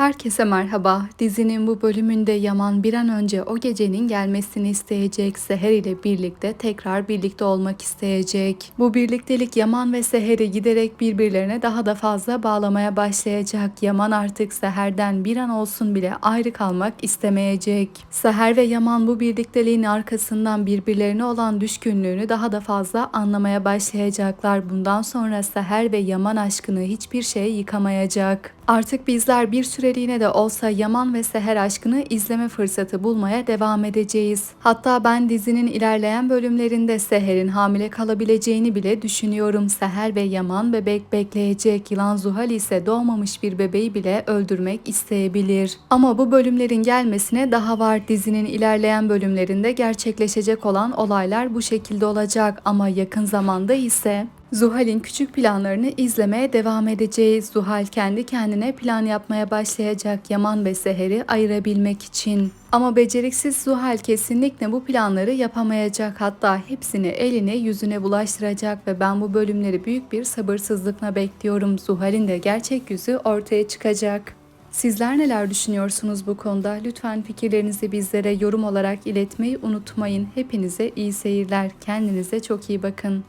Herkese merhaba. Dizinin bu bölümünde Yaman bir an önce o gecenin gelmesini isteyecek. Seher ile birlikte tekrar birlikte olmak isteyecek. Bu birliktelik Yaman ve Seher'i giderek birbirlerine daha da fazla bağlamaya başlayacak. Yaman artık Seher'den bir an olsun bile ayrı kalmak istemeyecek. Seher ve Yaman bu birlikteliğin arkasından birbirlerine olan düşkünlüğünü daha da fazla anlamaya başlayacaklar. Bundan sonra Seher ve Yaman aşkını hiçbir şey yıkamayacak. Artık bizler bir süreliğine de olsa Yaman ve Seher aşkını izleme fırsatı bulmaya devam edeceğiz. Hatta ben dizinin ilerleyen bölümlerinde Seher'in hamile kalabileceğini bile düşünüyorum. Seher ve Yaman bebek bekleyecek. Yılan Zuhal ise doğmamış bir bebeği bile öldürmek isteyebilir. Ama bu bölümlerin gelmesine daha var. Dizinin ilerleyen bölümlerinde gerçekleşecek olan olaylar bu şekilde olacak. Ama yakın zamanda ise Zuhal'in küçük planlarını izlemeye devam edeceğiz. Zuhal kendi kendine plan yapmaya başlayacak Yaman ve Seher'i ayırabilmek için. Ama beceriksiz Zuhal kesinlikle bu planları yapamayacak. Hatta hepsini eline yüzüne bulaştıracak ve ben bu bölümleri büyük bir sabırsızlıkla bekliyorum. Zuhal'in de gerçek yüzü ortaya çıkacak. Sizler neler düşünüyorsunuz bu konuda? Lütfen fikirlerinizi bizlere yorum olarak iletmeyi unutmayın. Hepinize iyi seyirler. Kendinize çok iyi bakın.